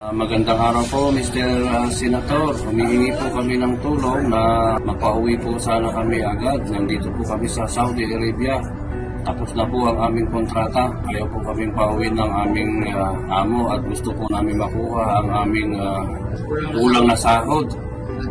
Ah, Magandang araw po, Mr. ah, Senator. Humihingi po kami ng tulong na mapauwi po sana kami agad. Nandito po kami sa Saudi Arabia. Tapos na po ang aming kontrata. Ayaw po kaming pauwi ng aming ah, amo at gusto po namin makuha ang aming ah, kulang na sahod.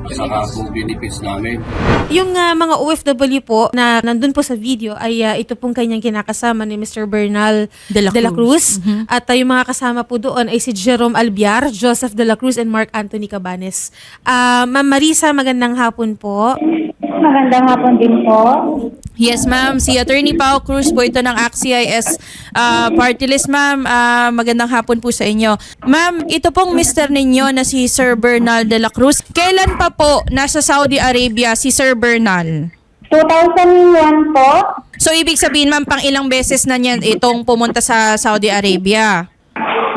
Saka po benefits namin. Yung ah, mga OFW po na nandun po sa video ay ah, ito pong kanyang kinakasama ni Mr. Bernal De la Cruz. Cruz. Mhm. At ah, yung mga kasama po doon ay si Jerome Albiar, Joseph De La Cruz, and Mark Anthony Cabanes. Ah, Ma'am Marisa, magandang hapon po. Magandang hapon din po. Yes, ma'am. Si Attorney Pao Cruz po ito ng ACT-CIS uh, Party List, ma'am. Ah, magandang hapon po sa inyo. Ma'am, ito pong mister ninyo na si Sir Bernal de la Cruz. Kailan pa po nasa Saudi Arabia si Sir Bernal? 2001 po. So, ibig sabihin, ma'am, pang ilang beses na niyan itong pumunta sa Saudi Arabia?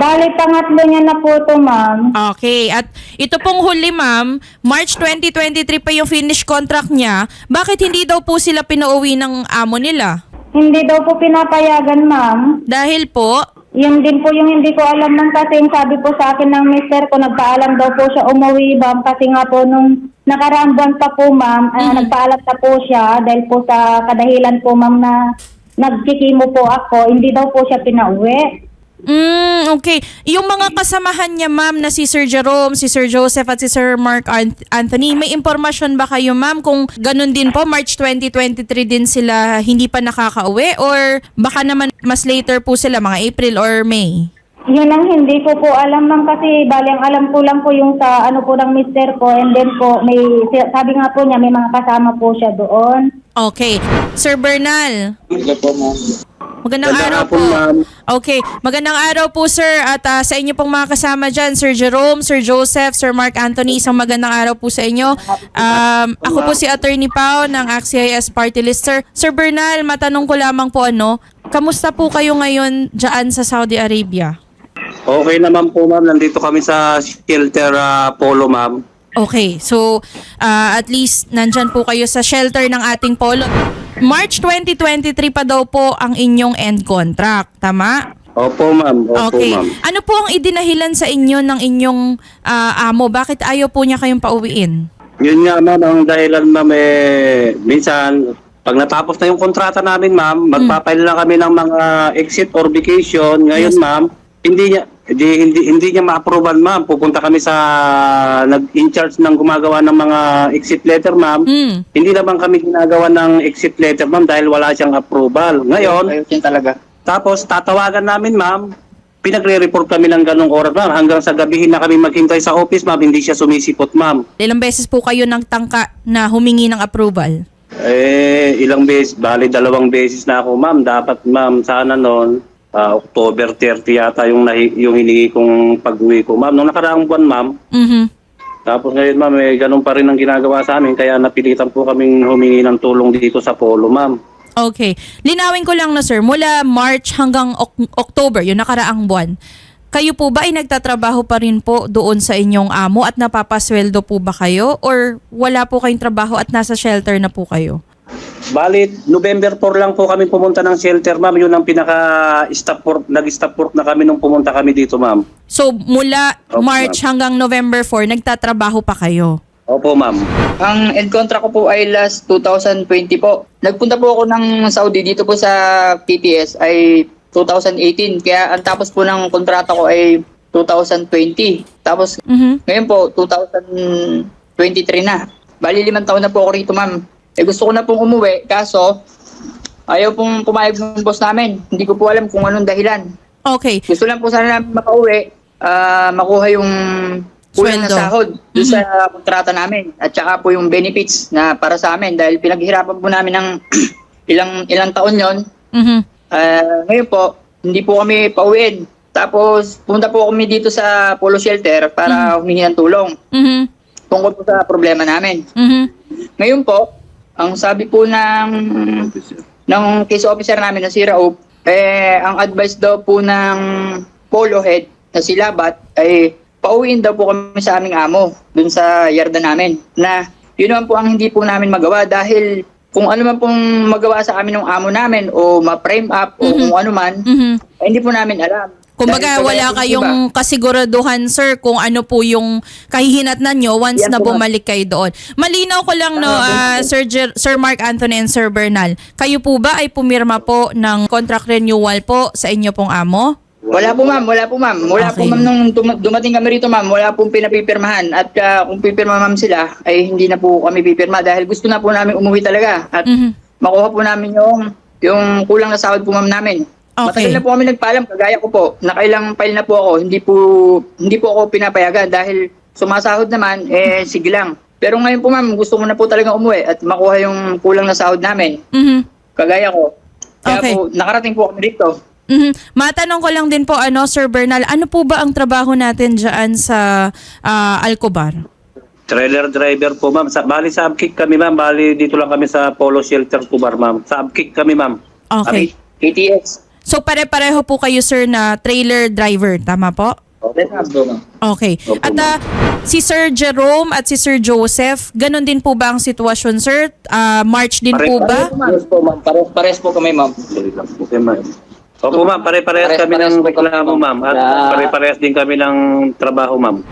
Bali, pangatlo niya na po to, ma'am. Okay. At ito pong huli, ma'am, March 2023 pa yung finish contract niya. Bakit hindi daw po sila pinauwi ng amo nila? Hindi daw po pinapayagan, ma'am. Dahil po, Yun din po yung hindi ko alam ng kasi yung sabi po sa akin ng mister ko, nagpaalam daw po siya umuwi, ma'am, kasi nga po nung nakaraang buwan pa po, ma'am, ah, nagpaalam na po siya dahil po sa kadahilan po, ma'am, na nagkikimo po ako, hindi daw po siya pinauwi. Mm, okay. Yung mga kasamahan niya, ma'am, na si Sir Jerome, si Sir Joseph at si Sir Mark An- Anthony, may impormasyon ba kayo, ma'am, kung ganun din po, March 2023 din sila hindi pa nakakauwi? Or baka naman mas later po sila, mga April or May? Yun ang hindi ko po alam ma'am kasi bali ang alam ko lang po yung sa ano po ng mister ko and then po may sabi nga po niya may mga kasama po siya doon. Okay. Sir Bernal, Ito po, ma'am. Magandang Magandang araw po. hapon, ma'am. Okay. Magandang araw po, sir. At ah, sa inyo pong mga kasama dyan, Sir Jerome, Sir Joseph, Sir Mark Anthony, isang magandang araw po sa inyo. Um, ako po si Attorney Pao ng ACT-CIS Party List. Sir, Sir Bernal, matanong ko lamang po ano, kamusta po kayo ngayon dyan sa Saudi Arabia? Okay naman po, ma'am. Nandito kami sa shelter ah, Polo, ma'am. Okay, so ah, at least nandyan po kayo sa shelter ng ating polo. March 2023 pa daw po ang inyong end contract, tama? Opo, ma'am. Opo, Okay. ma'am. Ano po ang idinahilan sa inyo ng inyong ah, amo? Bakit ayaw po niya kayong pauwiin? Yun nga ma'am, ang dahilan ma'am eh, minsan, pag natapos na yung kontrata namin ma'am, magpapail lang kami ng mga exit or vacation. Ngayon Yes. ma'am, hindi niya hindi, hindi, hindi niya ma-approval ma'am. Pupunta kami sa nag-in-charge ng gumagawa ng mga exit letter ma'am. Mm. Hindi naman kami ginagawa ng exit letter ma'am dahil wala siyang approval. Ngayon, Ayun yun talaga. tapos tatawagan namin ma'am, pinagre-report kami ng ganong oras ma'am. Hanggang sa gabihin na kami maghintay sa office ma'am, hindi siya sumisipot ma'am. Ilang beses po kayo nagtangka na humingi ng approval? Eh, ilang beses, bali dalawang beses na ako, ma'am. Dapat, ma'am, sana noon, ah, October 30 yata yung, nahi, yung hiningi kong pag-uwi ko. Ma'am, nung nakaraang buwan, ma'am, Mhm. tapos ngayon, ma'am, eh, ganun pa rin ang ginagawa sa amin. Kaya napilitan po kaming humingi ng tulong dito sa Polo, ma'am. Okay. Linawin ko lang na sir, mula March hanggang Ok- October, yung nakaraang buwan, kayo po ba ay nagtatrabaho pa rin po doon sa inyong amo at napapasweldo po ba kayo? Or wala po kayong trabaho at nasa shelter na po kayo? Bali, November 4 lang po kami pumunta ng shelter, ma'am. Yun ang pinaka-stop work, nag-stop work na kami nung pumunta kami dito, ma'am. So mula Opo, March hanggang November 4, nagtatrabaho pa kayo? Opo, ma'am. Ang end contract ko po ay last 2020 po. Nagpunta po ako ng Saudi dito po sa PTS ay 2018. Kaya ang tapos po ng kontrata ko ay 2020. Tapos Mhm. ngayon po 2023 na. Bali limang taon na po ako rito ma'am. Eh gusto ko na pong umuwi kaso ayaw pong pumayag ng boss namin. Hindi ko po alam kung anong dahilan. Okay. Gusto lang po sana namin makauwi, ah, makuha yung kulang na Sweldo. sahod doon sa kontrata namin. At saka po yung benefits na para sa amin dahil pinaghirapan po namin ng ilang ilang taon yon. Mhm. Ah, ngayon po, hindi po kami pauwiin. Tapos punta po kami dito sa Polo Shelter para humingi ng tulong Mhm. tungkol po sa problema namin. Mhm. Ngayon po, ang sabi po ng ng case officer namin na si Raouf, eh, ang advice daw po ng polo head na si Labat ay pauwiin daw po kami sa aming amo dun sa yarda namin na yun naman po ang hindi po namin magawa dahil kung ano man pong magawa sa amin ng amo namin o ma-frame up o kung ano man, Mhm. eh, hindi po namin alam. Kumbaga, Dahil wala po, kayong kasiguraduhan, sir, kung ano po yung kahihinatnan nyo once Yan na po, bumalik kayo doon. Malinaw ko lang, no, ah, Sir, Jer- Sir Mark Anthony and Sir Bernal, kayo po ba ay pumirma po ng contract renewal po sa inyo pong amo? Wala po ma'am, wala po ma'am. Wala po Okay. ma'am nung dum- dumating kami rito ma'am, wala pong pinapipirmahan. At ah, kung pipirma ma'am sila, ay hindi na po kami pipirma dahil gusto na po namin umuwi talaga. At Mhm. makuha po namin yung, yung kulang na sahod po ma'am namin. Okay. Matagal na po kami nagpaalam, kagaya ko po. Nakailang file na po ako, hindi po, hindi po ako pinapayagan dahil sumasahod naman, eh sige lang. Pero ngayon po ma'am, gusto ko na po talaga umuwi at makuha yung kulang na sahod namin. Mhm. Kagaya ko. Kaya Okay. po, nakarating po kami dito. Mhm. Matanong ko lang din po, ano, Sir Bernal, ano po ba ang trabaho natin dyan sa ah, Alcobar? Trailer driver po, ma'am. Sa, bali sa Abkik kami, ma'am. Bali dito lang kami sa Polo Shelter Kubar, ma'am. Sa Abkik kami, ma'am. Okay. KTX. So pare-pareho po kayo, sir, na trailer driver. Tama po? Okay. Okay. At ah, si Sir Jerome at si Sir Joseph, ganun din po ba ang sitwasyon, sir? Ah, March din po ba? Pares po, ma'am. Pares, pares po kami, ma'am. Okay, ma'am. Opo, ma'am. Pare-parehas kami Pare-parehas ng po kami, reklamo, ma'am. At Na- pare-parehas din kami ng trabaho, ma'am.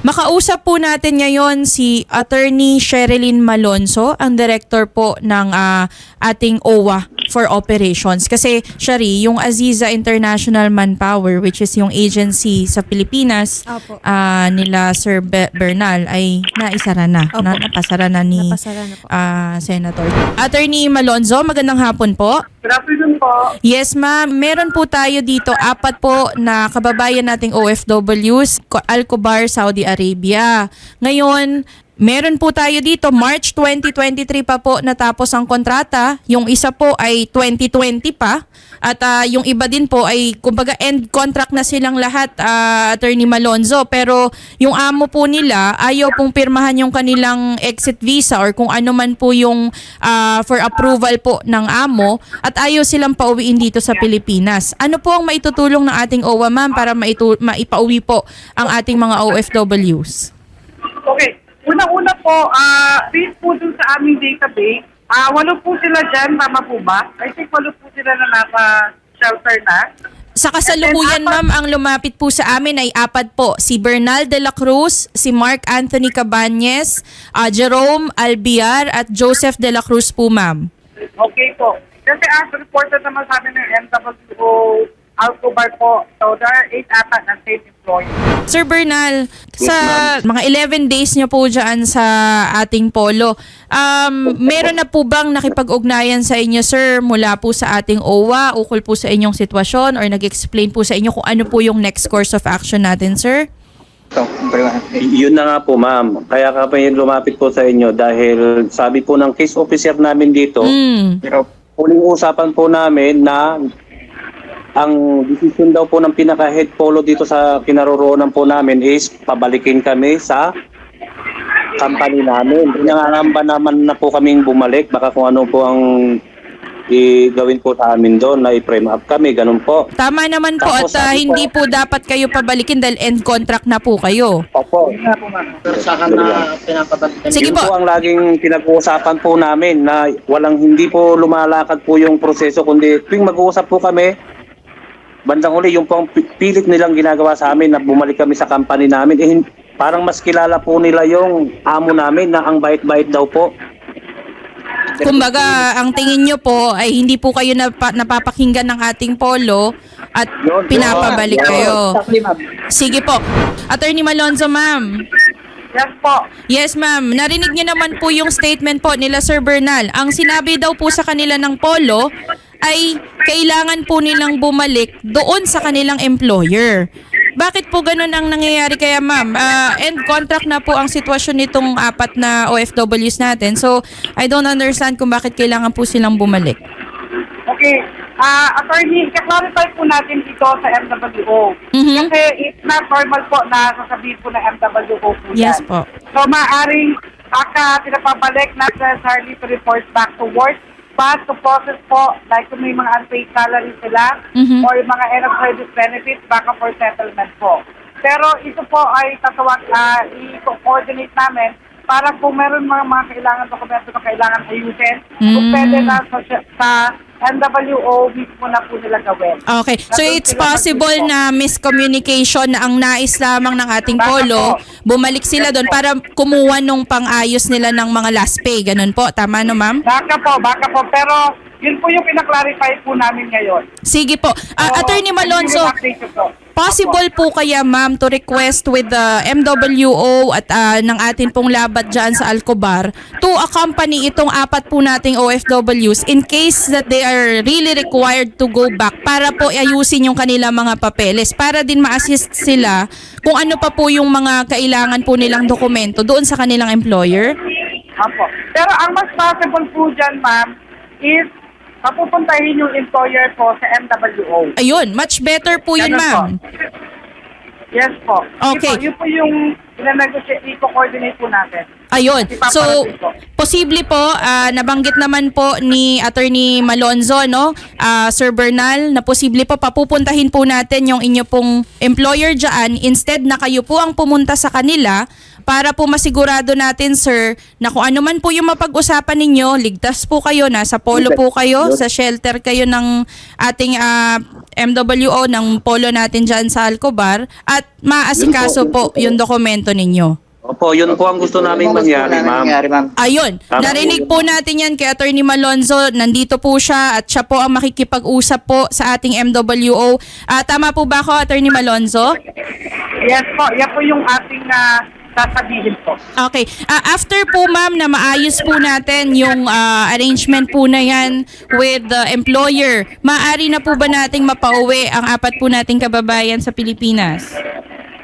Makausap po natin ngayon si Attorney Sherilyn Malonzo, ang director po ng ah, ating OWA for operations. Kasi, Shari, yung Aziza International Manpower, which is yung agency sa Pilipinas, Opo. ah, nila Sir Be- Bernal, ay naisara na. Opo. Na, napasara na ni Napasara na po. ah, Senator. Attorney Malonzo, magandang hapon po. Good afternoon po. Yes, ma'am. Meron po tayo dito apat po na kababayan nating OFWs, Ko- Alcobar, Saudi Arabia. Ngayon, meron po tayo dito, March 2023 pa po natapos ang kontrata. Yung isa po ay 2020 pa. At ah, yung iba din po ay, kumbaga, end contract na silang lahat, ah, Attorney Malonzo. Pero yung amo po nila, ayaw pong pirmahan yung kanilang exit visa or kung ano man po yung ah, for approval po ng amo at ayaw silang pauwiin dito sa Pilipinas. Ano po ang maitutulong ng ating OWA, ma'am, para maitu- maipauwi po ang ating mga OFWs? Okay. Unang-una po, ah based po dun sa aming database, ah walo po sila dyan, tama po ba? I think walo po sila na nasa shelter na. Sa kasalukuyan, ma'am, ang lumapit po sa amin ay apat po. Si Bernal de la Cruz, si Mark Anthony Cabañez, ah, Jerome Albiar at Joseph de la Cruz po, ma'am. Okay po. Kasi as reported naman sa amin ng MWO Alcobar po, so there are eight ata na state employees. Sir Bernal, sa mga 11 days niyo po dyan sa ating polo, um, meron na po bang nakipag-ugnayan sa inyo, sir, mula po sa ating OWA, ukol po sa inyong sitwasyon or nag-explain po sa inyo kung ano po yung next course of action natin, sir? So, yun na nga po, ma'am. Kaya kami lumapit po sa inyo dahil sabi po ng case officer namin dito, Hmm. huling usapan po namin na ang decision daw po ng pinaka-head polo dito sa kinaroroonan po namin is pabalikin kami sa company namin. Nangangamba naman na po kaming bumalik. Baka kung ano po ang i-gawin po sa amin doon na i-frame up kami. Ganun po. Tama naman po at Tapos ah, sabi hindi ko- po dapat kayo pabalikin dahil end contract na po kayo. Opo. Sige Yun po. po ang laging pinag-uusapan po namin na walang hindi po lumalakad po yung proseso kundi tuwing mag-uusap po kami bandang uli yung pong pi- pilit nilang ginagawa sa amin na bumalik kami sa company namin eh, parang mas kilala po nila yung amo namin na ang bait-bait daw po Kumbaga, ang tingin nyo po ay hindi po kayo napa- napapakinggan ng ating polo at Yun, pinapabalik yun. kayo. Sige po. Attorney Malonzo, ma'am. Yes po. Yes, ma'am. Narinig niyo naman po yung statement po nila Sir Bernal. Ang sinabi daw po sa kanila ng polo ay kailangan po nilang bumalik doon sa kanilang employer. Bakit po ganun ang nangyayari kaya ma'am? Ah, end contract na po ang sitwasyon nitong apat na OFWs natin. So, I don't understand kung bakit kailangan po silang bumalik. Okay. Ah, attorney, i-clarify po natin dito sa MWO. Mhm. Kasi it's not normal po na sasabihin po ng MWO po yan. Yes po. So, maaaring aka pinapabalik not necessarily to report back to work, but to process po, like kung may mga unpaid salary sila, Mhm. or yung mga end of service benefits, baka for settlement po. Pero ito po ay tatawag, ah, i-coordinate namin para kung meron mga mga kailangan dokumento na kailangan ayusin, kung Mm. pwede na sa, sa NWO mismo na po nila gawin. Okay. So Nandun it's sila possible na miscommunication na ang nais lamang ng ating Baka polo, po. bumalik sila doon para kumuha nung pang-ayos nila ng mga last pay. Ganun po. Tama no, ma'am? Baka po, baka po. Pero yun po yung pinaklarify po namin ngayon. Sige po. Ah, So, Attorney Malonzo, update ko po. Possible po kaya ma'am to request with the MWO at ah, ng atin pong labat dyan sa Alcobar to accompany itong apat po nating OFWs in case that they are really required to go back para po ayusin yung kanilang mga papeles para din ma-assist sila kung ano pa po yung mga kailangan po nilang dokumento doon sa kanilang employer. Apo. Pero ang mas possible po dyan, ma'am, is papupuntahin yung employer po sa MWO. Ayun, much better po yun Ganun ma'am. po. Yes po. Okay. Yun po, yun po yung ina-negotiate, i-coordinate po natin. Ayun. So, posible po, ah, nabanggit naman po ni Attorney Malonzo, no, ah, Sir Bernal, na posible po papupuntahin po natin yung inyo pong employer dyan. Instead na kayo po ang pumunta sa kanila para po masigurado natin, sir, na kung ano man po yung mapag-usapan ninyo, ligtas po kayo, nasa polo po kayo, sa shelter kayo ng ating ah, MWO, ng polo natin dyan sa Alcobar, at maasikaso po yung dokumento ninyo. Opo, yun po ang gusto namin mangyari, ma'am. Ayun, narinig po natin yan kay Attorney Malonzo. Nandito po siya at siya po ang makikipag-usap po sa ating MWO. Ah, tama po ba ako, Attorney Malonzo? Yes po. Yan po yung ating ah, sasabihin po. Okay. Ah, after po ma'am na maayos po natin yung ah, arrangement po na yan with the employer, maaari na po ba nating mapauwi ang apat po nating kababayan sa Pilipinas?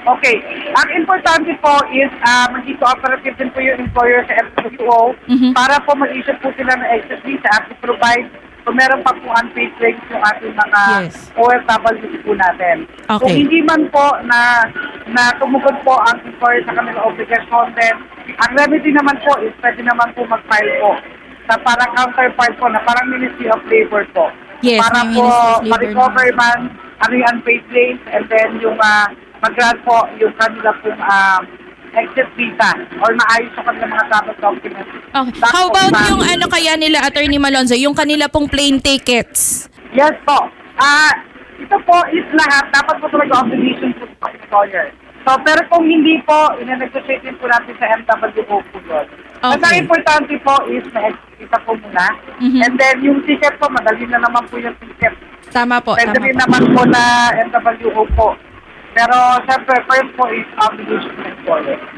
Okay. Ang importante po is uh, maging cooperative din po yung employer sa MWO Mhm. para po mag-issue po sila ng exit visa at provide kung meron pa po unpaid claims yung ating mga Yes. OFW po natin. Kung Okay. hindi man po na na tumugod po ang employer sa kanilang obligasyon, then ang remedy naman po is pwede naman po mag-file po sa parang counterpart po na parang Ministry of Labor po. Yes, para po ma-recover man ano yung unpaid claims and then yung uh, mag-grant po yung kanila pong um, exit visa or maayos yung kanilang mga travel documents. Okay. How about ma'am. yung ano kaya nila, Attorney Malonzo, yung kanila pong plane tickets? Yes po. Ah, ito po is lahat. Dapat po talaga obligation po sa employer. So, pero kung hindi po, ina-negotiate po natin sa MWO po yun. Okay. ang importante po is exit po muna. Mhm. And then yung ticket po, madali na naman po yung ticket. Tama po, Pwede tama rin po. naman po na MWO po. Pero, syempre, first po is obligation.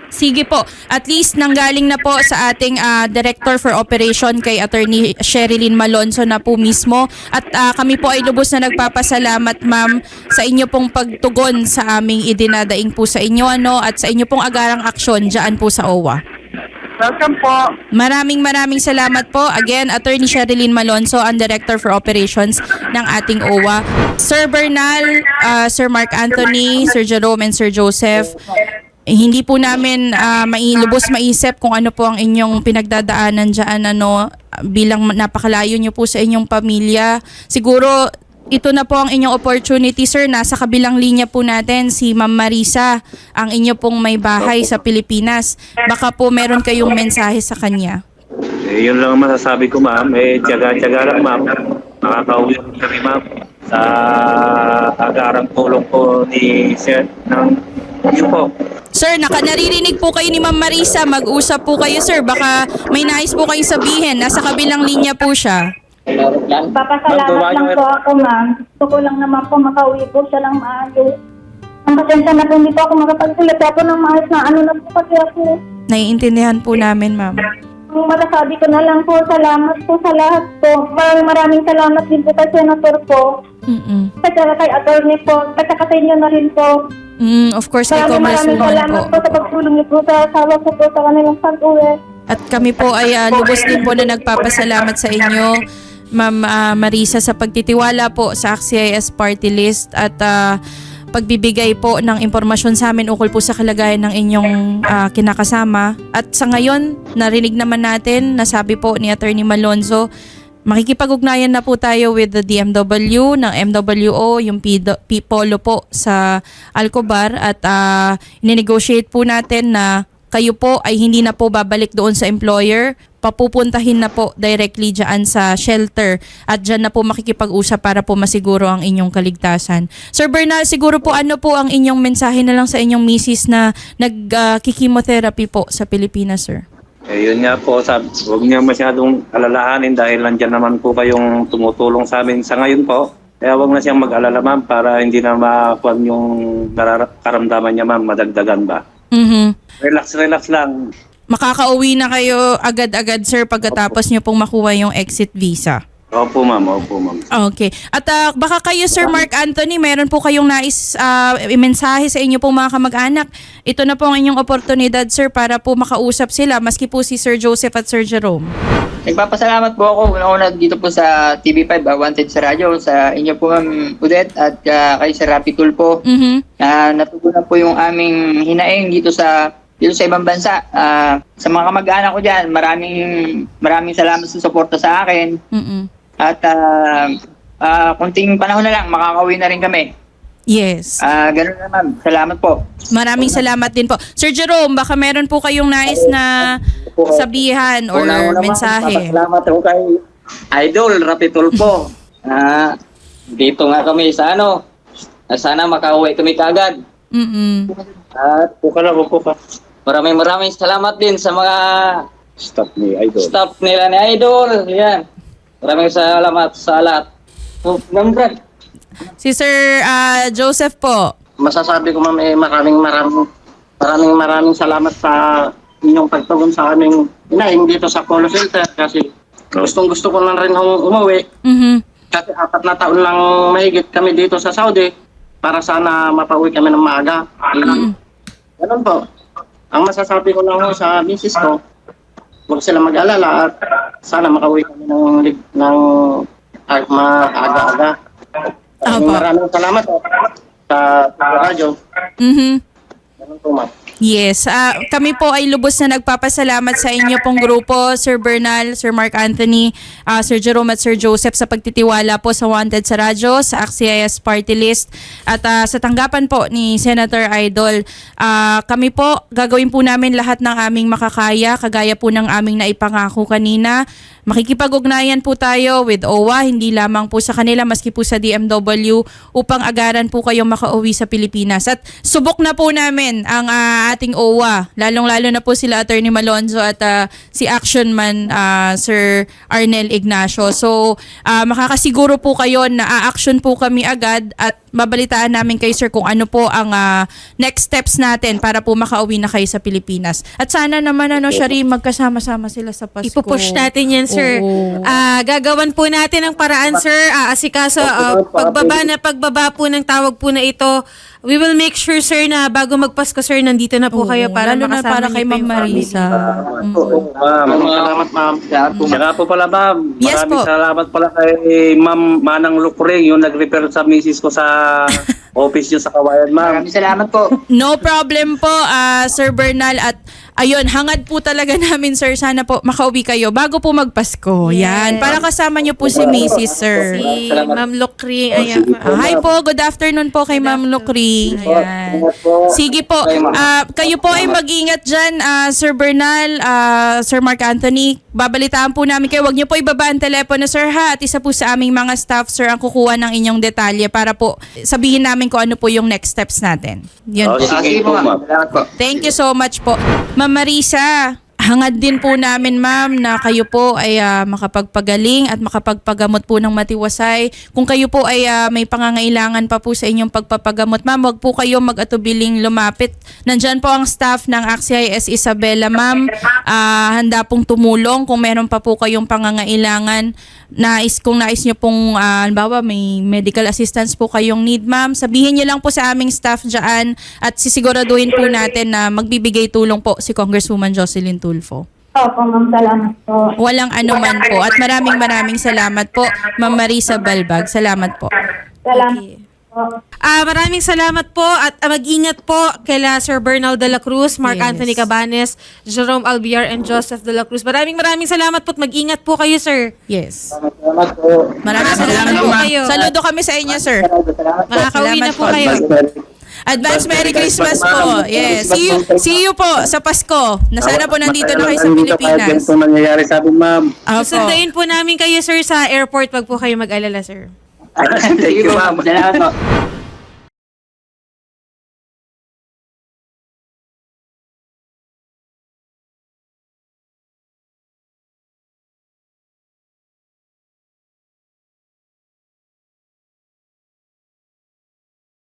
Sige po. At least nanggaling na po sa ating ah, Director for Operation kay Attorney Sherilyn Malonzo na po mismo. At ah, kami po ay lubos na nagpapasalamat ma'am sa inyo pong pagtugon sa aming idinadaing po sa inyo ano at sa inyo pong agarang aksyon dyan po sa OWA. Welcome po. Maraming maraming salamat po. Again, Attorney Sherilyn Malonzo, ang Director for Operations ng ating OWA. Sir Bernal, uh, Sir Mark Anthony, Sir Jerome, and Sir Joseph, hindi po namin uh, mailubos maisip kung ano po ang inyong pinagdadaanan dyan ano, bilang napakalayo nyo po sa inyong pamilya. Siguro ito na po ang inyong opportunity, sir. Nasa kabilang linya po natin si Ma'am Marisa, ang inyo pong may bahay sa Pilipinas. Baka po meron kayong mensahe sa kanya. Eh, yun lang ang masasabi ko, ma'am. Eh, tiyaga-tiyaga lang, ma'am. Makakauwi kami, ma'am, sa agarang tulong po ni Sir ng yun po. Sir, naka naririnig po kayo ni Ma'am Marisa. Mag-usap po kayo, sir. Baka may nais po kayong sabihin. Nasa kabilang linya po siya. Papasalamat lang po ako, ma'am. Gusto ko lang naman po makauwi po siya lang maayos. Ang pasensya na po hindi po ako makapagsulat ako ng maayos na ano na po kasi ako. Naiintindihan po namin, ma'am. Ang masasabi ko na lang po, salamat po sa lahat po. Maraming maraming salamat din po kay Senator po. Mm-mm. At saka kay attorney po. At saka sa inyo na rin po. Mm, of course, kay Maraming maraming Congresswoman salamat po. po sa pagtulong niyo po sa asawa ko po sa kanilang pag-uwi. At kami po ay ah, lubos din po na nagpapasalamat sa inyo, Ma'am ah, Marisa, sa pagtitiwala po sa AXIS Party List at ah, pagbibigay po ng impormasyon sa amin ukol po sa kalagayan ng inyong ah, kinakasama. At sa ngayon, narinig naman natin, nasabi po ni Attorney Malonzo, makikipag-ugnayan na po tayo with the DMW ng MWO, yung P- P- Polo po sa Alcobar at uh, negotiate po natin na kayo po ay hindi na po babalik doon sa employer, papupuntahin na po directly dyan sa shelter at dyan na po makikipag-usap para po masiguro ang inyong kaligtasan. Sir Bernal, siguro po ano po ang inyong mensahe na lang sa inyong misis na nag-chemotherapy po sa Pilipinas, sir? Eh, yun nga po, sab huwag niya masyadong alalahanin dahil nandyan naman po kayong tumutulong sa amin sa ngayon po. Kaya huwag na siyang mag-alala ma'am para hindi na makuha yung karamdaman niya ma'am, madagdagan ba. Mhm. Relax, relax lang. Makakauwi na kayo agad-agad, sir, pagkatapos nyo pong makuha yung exit visa. Opo ma'am, opo ma'am. Okay. At ah, baka kayo, Sir Mark Anthony, meron po kayong nais ah, mensahe sa inyo pong mga kamag-anak. Ito na po ang inyong oportunidad, sir, para po makausap sila, maski po si Sir Joseph at Sir Jerome. Nagpapasalamat po ako una-una dito po sa TV5, ah, Wanted sa Radyo, sa inyo po Ma'am Udet at ah, kay Sir Rapi Tulpo. Mhm. na natugunan po yung aming hinaing dito sa dito sa ibang bansa. Ah, sa mga kamag-anak ko diyan, maraming maraming salamat sa suporta sa akin Mhm. At ah, ah, kunting panahon na lang makakauwi na rin kami. Yes. Ah, ganun na ma'am. Salamat po. Maraming salamat din po. Sir Jerome, baka meron po kayong nais na sabihan or mensahe. Salamat ako kay Idol Rapitol po. Ah, dito nga kami sa ano. Sana makauwi kami kaagad. Mhm. At Upo ka lang, upo ka. maraming maraming salamat din sa mga Stop ni Idol. staff nila ni Idol. Yan. Maraming salamat sa lahat. Oh, Ma'am Brad, Si Sir ah, Joseph po. masasabi ko ma'am eh, maraming maraming maraming maraming salamat sa inyong pagtugon sa aming inaing dito sa Polo Center kasi gustong gusto ko na rin hong umuwi Mhm. kasi apat na taon lang mahigit kami dito sa Saudi para sana mapauwi kami ng maaga. Mm. Ganun po. Ang masasabi ko lang ho sa misis ko, huwag sila mag-alala at sana makauwi kami ng, ng ah, maaga-aga. Opo. Maraming salamat po sa, sa radyo. Mhm. Ganun po, ma'am. Yes, ah, kami po ay lubos na nagpapasalamat sa inyo pong grupo, Sir Bernal, Sir Mark Anthony, ah, Sir Jerome at Sir Joseph sa pagtitiwala po sa Wanted sa Radyo, sa AXIS Party List at ah, sa tanggapan po ni Senator Idol. Ah, kami po, gagawin po namin lahat ng aming makakaya, kagaya po ng aming naipangako kanina. Makikipag-ugnayan po tayo with OWA, hindi lamang po sa kanila, maski po sa DMW, upang agaran po kayong makauwi sa Pilipinas. At subok na po namin ang ah, ating OWA, lalong-lalo na po sila Attorney Malonzo at ah, si Action Man ah, Sir Arnel Ignacio. So, ah, makakasiguro po kayo na a-action po kami agad at babalitaan namin kay Sir kung ano po ang ah, next steps natin para po makauwi na kayo sa Pilipinas. At sana naman ano, Shari, magkasama-sama sila sa Pasko. Ipupush natin yan, sir. Oo. Ah, gagawan po natin ang paraan, sir. Ah, asikaso, ah, pagbaba na pagbaba po ng tawag po na ito, we will make sure, sir, na bago magpasko, sir, nandito na po Oo, kayo para lalo na makasama para niyo kay po Ma'am yung. Marisa. Mm. Ma'am, Maraming salamat, ma'am. Salamat po, ma'am. Saka po pala ma'am, Yes maraming po. salamat pala kay Ma'am Manang Lukring, yung nag-refer sa misis ko sa office niyo sa Kawayan ma'am. Maraming salamat po. No problem po, ah, Sir Bernal. At ayun, hangad po talaga namin, sir. Sana po makauwi kayo bago po magpasko. Yan. Para kasama niyo po si Mrs. Sir. Si Ma'am Lokri, ayan. Ah, hi po, good afternoon po kay Ma'am Lucri. Ayan. Sige po, ah, kayo po ay mag-ingat dyan, ah, Sir Bernal, ah, Sir Mark Anthony. Babalitaan po namin kayo. Huwag niyo po ibaba ang telepono, sir, ha? At isa po sa aming mga staff, sir, ang kukuha ng inyong detalye para po sabihin namin kung ano po yung next steps natin. Yun Oh, po. Sige po, ma'am. ma'am. Salamat po. Thank you so much po. Ma'am Marisa, hangad din po namin ma'am na kayo po ay ah, makapagpagaling at makapagpagamot po ng matiwasay. Kung kayo po ay ah, may pangangailangan pa po sa inyong pagpapagamot, ma'am, wag po kayo mag-atubiling lumapit. Nandyan po ang staff ng AXIS Isabela, ma'am. Ah, handa pong tumulong kung meron pa po kayong pangangailangan. Nais, kung nais nyo pong, ah, halimbawa, may medical assistance po kayong need, ma'am, sabihin nyo lang po sa aming staff dyan at sisiguraduhin po natin na magbibigay tulong po si Congresswoman Jocelyn Tulfo. Opo, ma'am. Salamat po. Walang anuman po. At maraming maraming salamat po, Ma'am Marisa Balbag. Salamat po. Salamat po. Ah, maraming salamat po at ah, mag-ingat po kila Sir Bernal de la Cruz, Mark Yes. Anthony Cabanes, Jerome Albiar, and Joseph de la Cruz. Maraming maraming salamat po at mag-ingat po kayo, sir. Yes. Salamat po. Maraming salamat Salamat po. po kayo. Saludo kami sa inyo, sir. Salamat po. Makakauwi na Salamat po po. kayo. Advance Merry Christmas po. Yes. See you, see you po sa Pasko. Na sana po nandito na kayo sa Pilipinas. ganito nangyayari sa atin, ma'am. Susunduin po namin kayo, sir, sa airport. Wag po kayo mag-alala, sir. Thank you, ma'am. Salamat po.